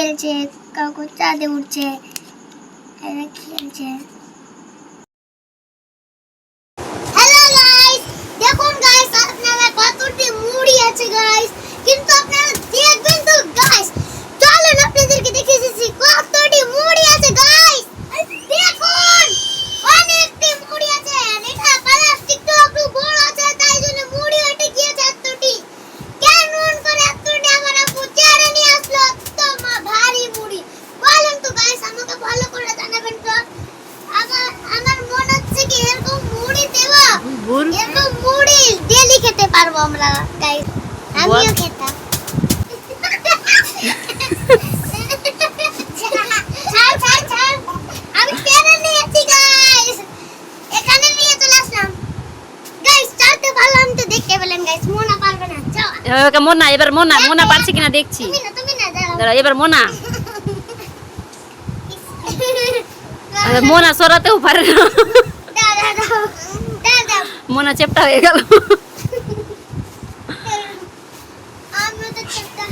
খেলছে কাউকে চাঁদে উঠছে এরা খেলছে হ্যালো গাইস দেখুন গাইস আপনারা কতটি মুড়ি আছে গাইস কিন্তু আপনারা দেখবেন তো গাইস চলেন আপনাদেরকে দেখে এসেছি কতটি মুড়ি আছে গাইস দেখুন অনেকটি মুড়ি আছে আর এটা প্লাস্টিকটা একটু বড় আছে তাই জন্য মুড়ি হয়ে গিয়েছে এতটি কেমন করে এতটি আমার আপু চেয়ারে নিয়ে আসলো তো মা ভারী মুড়ি বলেন তো গাইস আমাকে ভালো করে জানাবেন তো আমার আমার মনে হচ্ছে কি এরকম মুড়ি ভুল এরকম মুড়ি ডেলি খেতে পারব আমরা গাইস আমিও খেতাম। মোনা এবার মোনা মোনা মোনা পারছে কিনা দেখছি। দাঁড়া এবার মোনা। মোনা সরাতেও পারে না দাও দাও দাও দাও দাও মোনা চেপটা হয়ে গেল আমরা তো চেষ্টা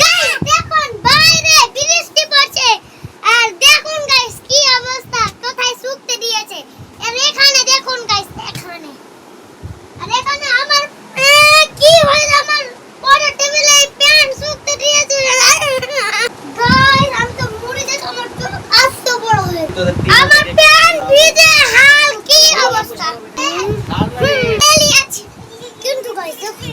গাইস দেখুন বাইরে বৃষ্টি পড়ছে আর দেখুন গাইস কি অবস্থা কোথায় শুকতে দিয়েছে আর এখানে দেখুন গাইস এখানে আর এখানে আমার এ, কি হয়েছে আমার পরে টেবিলে প্যান্ট শুকতে দিয়েছে গাইস আমি তো মুড়ি দেখে আমার তো আস্ত বড় হয়ে আমার প্যান্ট ভিজে হাল কি অবস্থা হুম, এলি আছে। কিন্তু guys, দেখুন,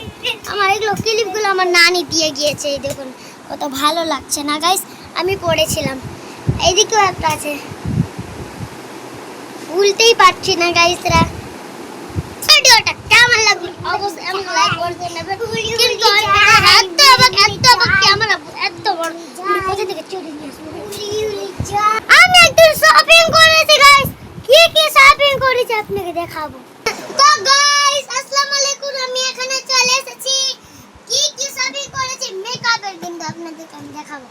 আমার এগুলো ক্লিপগুলো আমার নানি দিয়ে গিয়েছে, এই দেখুন, কত ভালো লাগছে না গাইস আমি পড়েছিলাম। এইদিকেও একটা আছে। ভুলতেই পারছি না গাইসরা ভিডিওটা কেমন লাগল? অবশ্যই আমি লাইক করে দেবেন কিন্তু এত অবাক এত অবাক কি আমার আপু এত বড় কোথা থেকে চুরি আমি একদিন শপিং করেছি গাইস কি কি শপিং করেছি আপনাকে দেখাবো। তো গাইস আসসালামু আলাইকুম আমি এখানে চলে এসেছি কি কি শপিং করেছি মেকআপের কিন্তু আপনাদেরকে আমি দেখাবো।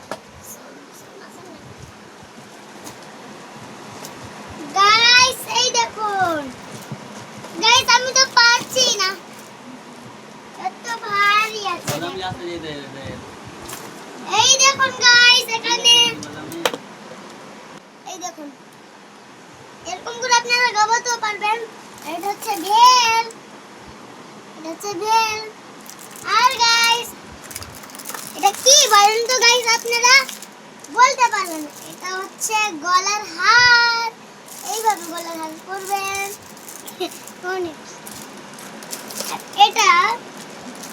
গাইস এই দেখুন। গাইস আমি তো পারছি না। এত ভারী আছে। এই দেখুন গাইস এখানে। এই দেখুন। এরকম করে আপনারা গাবাতেও পারবেন। এটা হচ্ছে ভেল এটা হচ্ছে ভেল আর গাইস এটা কি বলেন তো গাইস আপনারা বলতে পারবেন। না। এটা হচ্ছে গলার হার। এইভাবে গলার হার করবেন এটা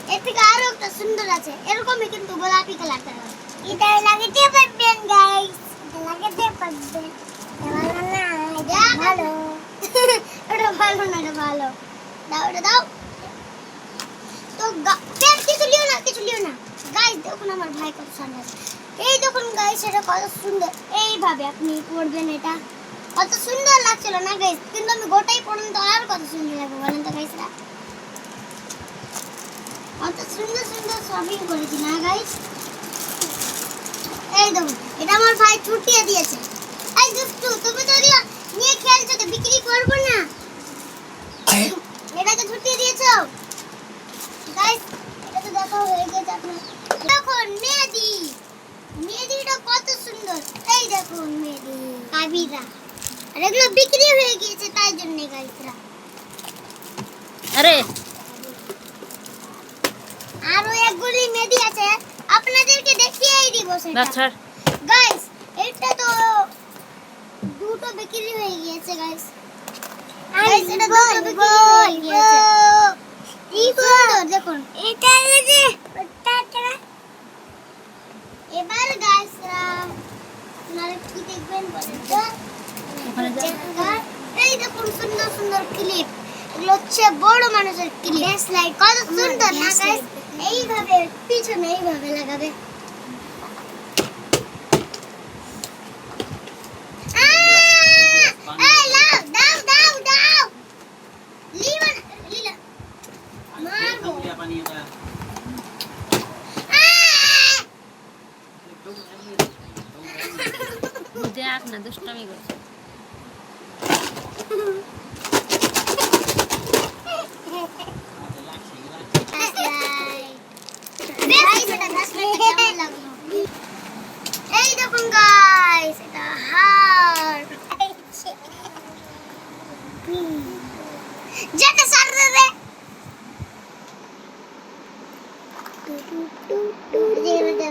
এর থেকে আরও একটা সুন্দর আছে। এরকমই কিন্তু গোলাপি কালারটা এটা লাগাতে পারবেন গাইস লাগাতে পারবেন। ভালো ভালো। এটা ভালো না এটা ভালো। দাও এটা দাও। তো গা- ফের কিছু লিও না কিছু লিও না গাইস দেখুন আমার ভাই কত সুন্দর। এই দেখুন গাইস এটা কত সুন্দর। এইভাবে আপনি করবেন এটা। কত সুন্দর লাগছিল না গাইস কিন্তু আমি গোটাই পড়ুন তো আর কত সুন্দর লাগবে বলেন তো গাইসরা কত সুন্দর সুন্দর শপিং করেছি না গাইস এই দেখুন এটা আমার ভাই ছুটিয়ে দিয়েছে। এই দুষ্টু তুমি তো নিয়ে খেলছো তো বিক্রি করব না। এটাকে ছুটিয়ে দিয়েছ। গাইস এটা তো দেখা হয়ে গেছে আপনার মেহেদি মেহেদিটা কত সুন্দর এই দেখুন মেহেদি কাবিরা। আর এগুলো বিক্রি হয়ে গিয়েছে তাই জন্য গাইসরা আরে। আরও একগুলি মেহেদি আছে আপনাদেরকে দেখিয়েই দিব সেটা। বাচ্চার গাইস এটা তো দুটো বিক্রি হয়ে গিয়েছে গাইস গাইস এটা দুটো বিক্রি হয়ে গিয়েছে। কি সুন্দর দেখুন। এটা যে এবার গাইস আপনারা কি দেখবেন বলেন তো? এই দেখুন সুন্দর সুন্দর ক্লিপ এগুলো হচ্ছে বড় মানুষের ক্লিপ লাইট কত সুন্দর না গাইস এইভাবে পিছনে এইভাবে লাগাবে। দেখ না দুষ্টামি করছে। এই দেখুন গাইস এটা হার। যেটা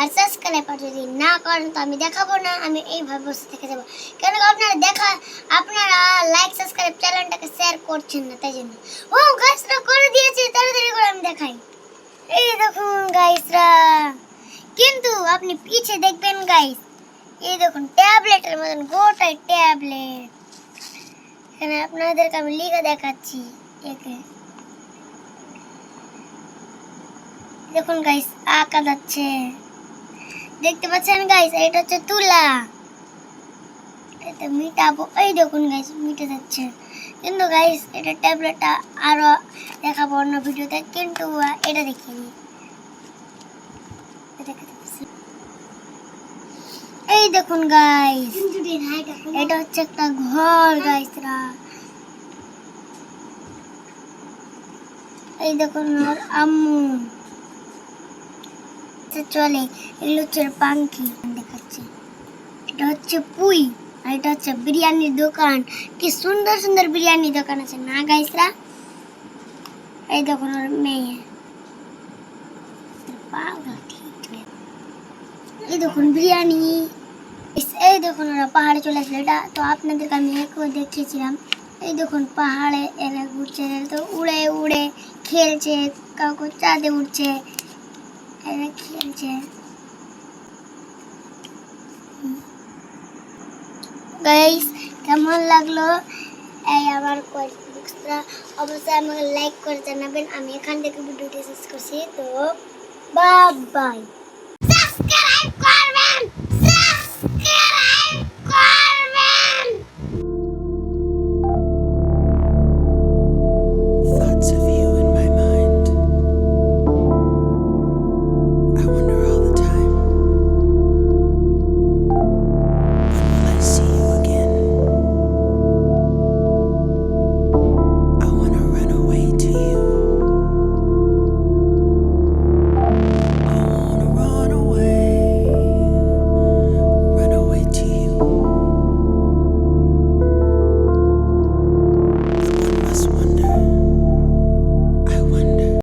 আর সাবস্ক্রাইব যদি না করেন, তো আমি দেখাবো না, আমি এইভাবে বসে থেকে যাব। কেন আপনারা দেখা, আপনারা লাইক সাবস্ক্রাইব চ্যানেলটাকে শেয়ার করছেন না, তাই জন্য। ও গাইসরা করে দিয়েছে, তাড়াতাড়ি করে আমি দেখাই। এই দেখুন গাইসরা কিন্তু আপনি পিছে দেখবেন গাইস এই দেখুন ট্যাবলেটের মতন, গোটাই ট্যাবলেট এখানে আপনাদেরকে আমি লিখে দেখাচ্ছি, একে। দেখুন গাইস আঁকা যাচ্ছে। দেখতে পাচ্ছেন গাইস এটা হচ্ছে তুলা। এটা মিটাবো। এই দেখুন গাইস মিটে যাচ্ছে। কিন্তু গাইস এটা ট্যাবলেটটা আরও দেখাবো অন্য ভিডিওতে। কিন্তু এটা দেখিনি এই দেখুন গাইস এটা হচ্ছে একটা ঘর গাইসরা এই দেখুন, ওর আম্মু। আচ্ছা, চলে এগুলো হচ্ছে পাঙ্কি। দেখাচ্ছে। এটা হচ্ছে পুই আর এটা হচ্ছে বিরিয়ানির দোকান। কি সুন্দর সুন্দর বিরিয়ানির দোকান আছে না গাইসরা এই দেখুন ওর মেয়ে। এই দেখুন বিরিয়ানি। এই দেখুন ওরা পাহাড়ে চলে আসলো। এটা তো আপনাদেরকে আমি একবার দেখিয়েছিলাম। এই দেখুন পাহাড়ে এরা ঘুরছে তো উড়ে উড়ে খেলছে কাউকে চাঁদে উঠছে গাইস কেমন লাগল? এই আমার বুকসটা অবশ্যই আমাকে লাইক করে জানাবেন। আমি এখান থেকে ভিডিওটি শেষ করছি। তো বাই বাই